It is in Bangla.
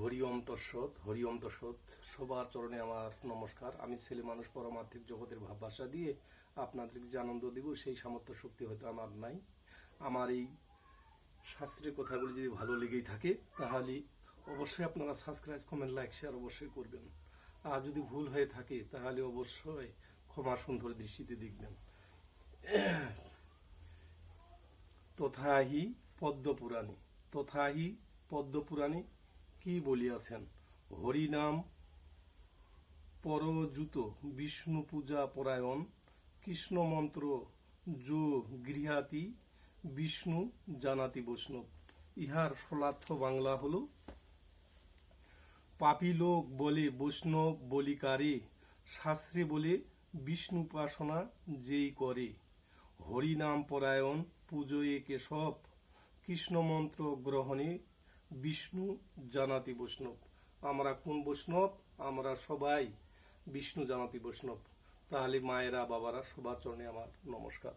হরিওম তৎসৎ হরিওম তৎসৎ সবার চরণে আমার নমস্কার। আমি ছেলে মানুষ, পরমার্থিক জগতের ভাবভাষা দিয়ে আপনাদেরকে যে আনন্দ দিব, সেই সামর্থ্য শক্তি হয়তো আমার নাই। আমার এই শাস্ত্রের কথাগুলি যদি ভালো লেগেই থাকে, তাহলে অবশ্যই আপনারা সাবস্ক্রাইব কমেন্ট লাইক শেয়ার অবশ্যই করবেন। আর যদি ভুল হয়ে থাকে, তাহলে অবশ্যই ক্ষমা সুন্দর দৃষ্টিতে দেখবেন। তথাহি পদ্মপুরাণী তথাহি পদ্মপুরাণী কি বলিয়াছেন? হরিনাম পরযুত বিষ্ণু পূজা পরায়ণ কৃষ্ণ মন্ত্র যো গৃহাতি, বিষ্ণু জানাতি বৈষ্ণব। ইহার ফলার্থ বাংলা হল, পাপী লোক বলে বৈষ্ণব বলিকারে শাস্ত্রে বলে বিষ্ণু উপাসনা যেই করে। হরিনাম পরায়ণ, পুজোয়ে কেশব কৃষ্ণ মন্ত্র গ্রহণে বিষ্ণু জানাতি বৈষ্ণব। আমরা কোন বৈষ্ণব? আমরা সবাই বিষ্ণু জানাতি বৈষ্ণব। তাহলে মায়েরা, বাবারা সবার চরণে আমার নমস্কার।